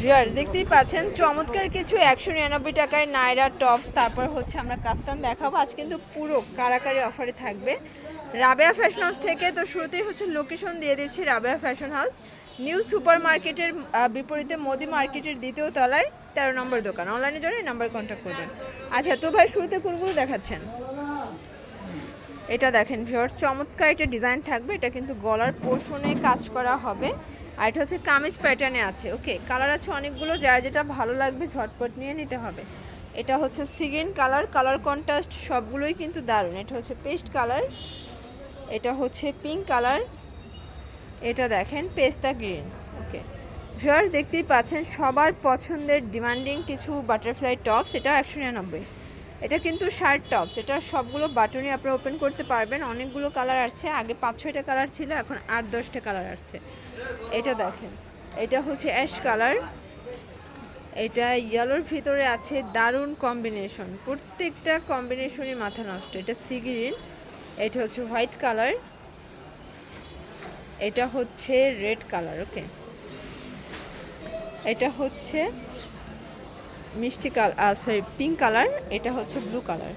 Viewer দেখতেই পাচ্ছেন, চমৎকার কিছু একশো নিরানব্বই টাকায় নাইরা টপস। তারপর হচ্ছে আমরা কাস্তান দেখাবো। আজ কিন্তু পুরো কারাকারি অফারে থাকবে। রাবেয়া ফ্যাশন হাউস থেকে তো শুরুতেই হচ্ছে লোকেশন দিয়ে দিচ্ছি Rabeya fashion house new super মার্কেটের বিপরীতে মোদি মার্কেটের দ্বিতীয় তলায় তেরো নম্বর দোকান। অনলাইনে জন্য নাম্বার কন্ট্যাক্ট করবেন। আচ্ছা তো ভাই, শুরুতে কোনগুলো দেখাচ্ছেন? এটা দেখেন ভিউয়ার্স চমৎকার একটা ডিজাইন থাকবে। এটা কিন্তু গলার পোষণে কাজ করা হবে। আর এটা হচ্ছে কামিজ প্যাটার্নে আছে। ওকে কালার আছে অনেকগুলো, যার যেটা ভালো লাগবে ঝটপট নিয়ে নিতে হবে। এটা হচ্ছে সিগ্রিন কালার কালার কন্ট্রাস্ট সবগুলোই কিন্তু দারুণ। এটা হচ্ছে পেস্ট কালার এটা হচ্ছে পিঙ্ক কালার এটা দেখেন পেস্তা গ্রিন ওকে ভিউয়ার্স দেখতেই পাচ্ছেন, সবার পছন্দের ডিমান্ডিং কিছু বাটারফ্লাই টপস এটা একশো নিরানব্বই। এটা কিন্তু শার্ট টপস এটা সবগুলো বাটনই আপনারা ওপেন করতে পারবেন। অনেকগুলো কালার আসছে। আগে পাঁচ, ছয়টা কালার ছিল, এখন আট, দশটা কালার আসছে। এটা দেখেন, এটা হচ্ছে অ্যাশ কালার এটা ইয়েলোর ভিতরে আছে দারুণ কম্বিনেশন প্রত্যেকটা কম্বিনেশনই মাথা নষ্ট। এটা সিগ্রিন এটা হচ্ছে হোয়াইট কালার এটা হচ্ছে রেড কালার ওকে এটা হচ্ছে মিষ্টি কালার সরি পিঙ্ক কালার এটা হচ্ছে ব্লু কালার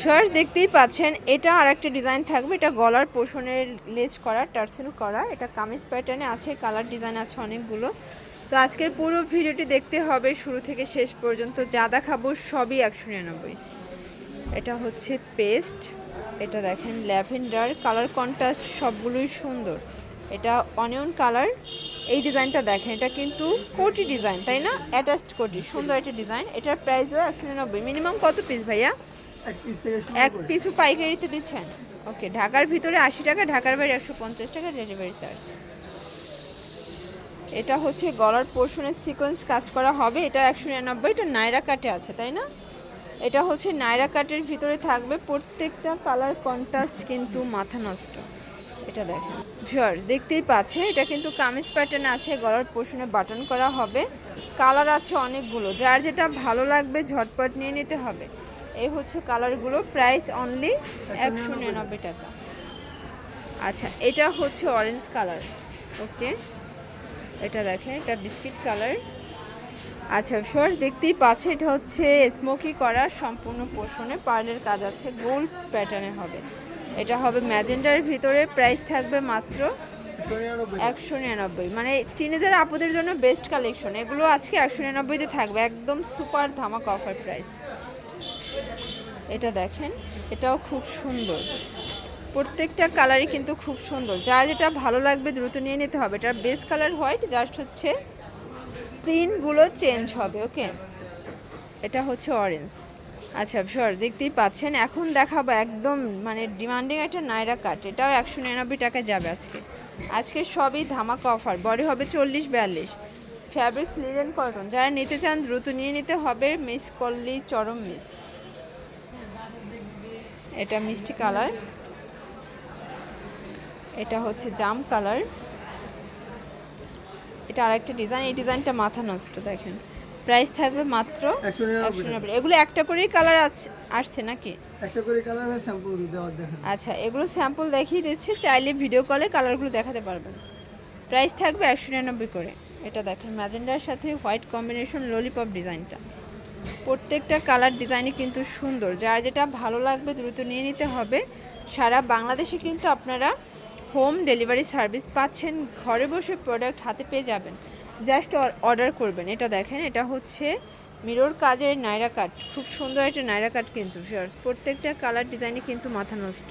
ভিউয়ার্স দেখতেই পাচ্ছেন, এটা আর একটা ডিজাইন থাকবে, এটা গলার পোষণের লেজ করা, টার্সেল করা, এটা কামিজ প্যাটার্নে আছে কালার ডিজাইন আছে অনেকগুলো। তো আজকের পুরো ভিডিওটি দেখতে হবে, শুরু থেকে শেষ পর্যন্ত, যা দেখাবো সবই একশো নিরানব্বই। এটা হচ্ছে পেস্ট এটা দেখেন ল্যাভেন্ডার কালার কন্ট্রাস্ট সবগুলোই সুন্দর। এটা অনিয়ন কালার। এই ডিজাইনটা দেখেন এটা কিন্তু কোটি ডিজাইন তাই না? অ্যাটাচড কোটি সুন্দর একটা ডিজাইন। এটার প্রাইসও একশো নিরানব্বই। মিনিমাম কত পিস ভাইয়া? এক পিস থেকে শুরু এক করে। পিছু পাইকারিতে দিচ্ছেন? ওকে ঢাকার ভিতরে আশি টাকা ঢাকার বাইরে একশো পঞ্চাশ টাকা ডেলিভারি চার্জ এটা হচ্ছে গলার পোর্শনের সিকোয়েন্স কাজ করা হবে। এটা একশো নিরানব্বই এটা নাইরা কাটে আছে তাই না? এটা হচ্ছে নাইরা কাটের ভিতরে থাকবে প্রত্যেকটা কালার কন্ট্রাস্ট কিন্তু মাথা নষ্ট। এটা দেখেন। ভিউয়ার্স দেখতেই পাচ্ছে এটা কিন্তু কামিজ প্যাটার্ন আছে, গলার পোর্শনে বাটন করা হবে। কালার আছে অনেকগুলো, যার যেটা ভালো লাগবে ঝটপট নিয়ে নিতে হবে। এই হচ্ছে কালারগুলো প্রাইস অনলি একশো নিরানব্বই টাকা। আচ্ছা এটা হচ্ছে অরেঞ্জ কালার ওকে এটা দেখেন, এটা বিস্কিট কালার আচ্ছা শর্ট দেখতেই পাচ্ছে এটা হচ্ছে স্মোকি করা, সম্পূর্ণ পোষণে পার্লের কাজ আছে গোল্ড প্যাটার্নে হবে। এটা হবে ম্যাজেন্ডার ভিতরে প্রাইস থাকবে মাত্র একশো নিরানব্বই। মানে টিনেজার আপুদের জন্য বেস্ট কালেকশন এগুলো আজকে একশো নিরানব্বইতে থাকবে। একদম সুপার ধামাক অফার প্রাইস এটা দেখেন, এটাও খুব সুন্দর। প্রত্যেকটা কালারই কিন্তু খুব সুন্দর। যার যেটা ভালো লাগবে দ্রুত নিয়ে নিতে হবে। এটার বেস কালার হোয়াইট জাস্ট হচ্ছে প্রিন্টগুলো চেঞ্জ হবে ওকে এটা হচ্ছে অরেঞ্জ আচ্ছা শিওর দেখতেই পাচ্ছেন। এখন দেখাবো একদম মানে ডিমান্ডিং একটা নাইরা কাট এটাও একশো নিরানব্বই টাকায় যাবে আজকে। আজকে সবই ধামাকা অফার বডি হবে চল্লিশ বিয়াল্লিশ। ফ্যাব্রিক্স লিলেন কটন যারা নিতে চান দ্রুত নিয়ে নিতে হবে মিস করলি চরম মিস এটা মিষ্টি কালার। এটা হচ্ছে জাম কালার। এটা আরেকটা ডিজাইন এই ডিজাইনটা মাথা নষ্ট, দেখেন। প্রাইস থাকবে মাত্র এগুলো একটা করেই কালার আসছে নাকি? একটা করে কালার স্যাম্পল আচ্ছা এগুলো স্যাম্পল দেখিয়ে দিচ্ছি চাইলে ভিডিও কলে কালারগুলো দেখাতে পারবেন। প্রাইস থাকবে একশো নিরানব্বই করে। এটা দেখেন ম্যাজেন্ডার সাথে হোয়াইট কম্বিনেশন ললিপপ ডিজাইনটা প্রত্যেকটা কালার ডিজাইনই কিন্তু সুন্দর। যার যেটা ভালো লাগবে দ্রুত নিয়ে নিতে হবে। সারা বাংলাদেশে কিন্তু আপনারা হোম ডেলিভারি সার্ভিস পাচ্ছেন। ঘরে বসে প্রোডাক্ট হাতে পেয়ে যাবেন। জাস্ট অর্ডার করবেন। এটা দেখেন, এটা হচ্ছে মিরর কাজের নাইরা কাট খুব সুন্দর একটা নাইরা কাট কিন্তু ভিউয়ার্স প্রত্যেকটা কালার ডিজাইনই কিন্তু মাথা নষ্ট।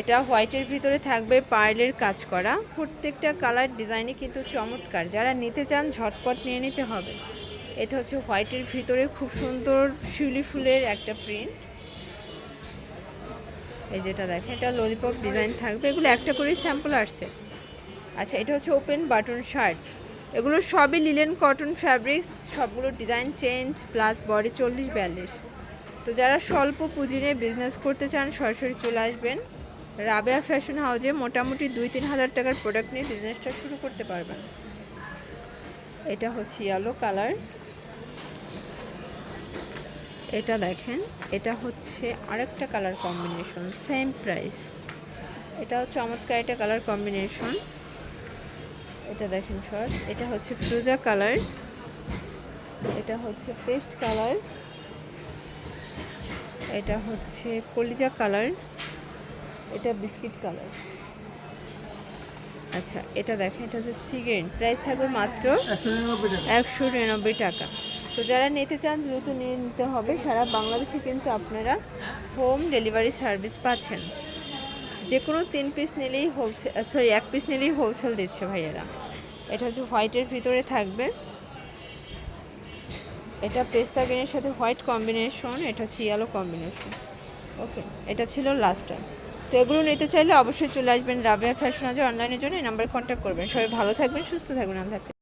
এটা হোয়াইটের ভিতরে থাকবে পার্লের কাজ করা। প্রত্যেকটা কালার ডিজাইনই কিন্তু চমৎকার। যারা নিতে চান, ঝটপট নিয়ে নিতে হবে। এটা হচ্ছে হোয়াইটের ভিতরে খুব সুন্দর শিউলি ফুলের একটা প্রিন্ট এই যেটা দেখেন, এটা ললিপপ ডিজাইন থাকবে। এগুলো একটা করেই স্যাম্পল আসছে। আচ্ছা এটা হচ্ছে ওপেন বাটন শার্ট এগুলো সবই লিলেন কটন ফ্যাব্রিক্স সবগুলো ডিজাইন চেঞ্জ প্লাস বডি চল্লিশ বিয়াল্লিশ। তো যারা স্বল্প পুঁজি নিয়ে বিজনেস করতে চান, সরাসরি চলে আসবেন। রাবেয়া ফ্যাশন হাউজে মোটামুটি দুই তিন হাজার টাকার প্রোডাক্ট নিয়ে বিজনেসটা শুরু করতে পারবেন। এটা হচ্ছে ইয়েলো কালার এটা দেখেন, এটা হচ্ছে আরেকটা কালার কম্বিনেশন সেম প্রাইস এটাও চমৎকার একটা কালার কম্বিনেশন এটা দেখেন শর্ট এটা হচ্ছে ফ্রুজা কালার এটা হচ্ছে পেস্ট কালার এটা হচ্ছে কলিজা কালার এটা বিস্কিট কালার আচ্ছা এটা দেখেন, এটা হচ্ছে সিগারেট প্রাইস থাকবে মাত্র একশো নিরানব্বই টাকা। তো যারা নিতে চান, দ্রুত নিয়ে নিতে হবে, সারা বাংলাদেশে কিন্তু আপনারা হোম ডেলিভারি সার্ভিস পাচ্ছেন। যে কোনো তিন পিস নিলেই হোলসেল সরি এক পিস নিলেই হোলসেল দিচ্ছে ভাইয়েরা। এটা হচ্ছে হোয়াইটের ভিতরে থাকবে। এটা পেস্তা গ্রিনের সাথে হোয়াইট কম্বিনেশন এটা হচ্ছে ইয়েলো কম্বিনেশন ওকে এটা ছিল লাস্ট টাইম তো এগুলো নিতে চাইলে অবশ্যই চলে আসবেন রাবিয়া ফ্যাশন আজ অনলাইনের জন্য, এই নাম্বারে কন্ট্যাক্ট করবেন। সবাই ভালো থাকবেন, সুস্থ থাকবেন, আল্লাহ।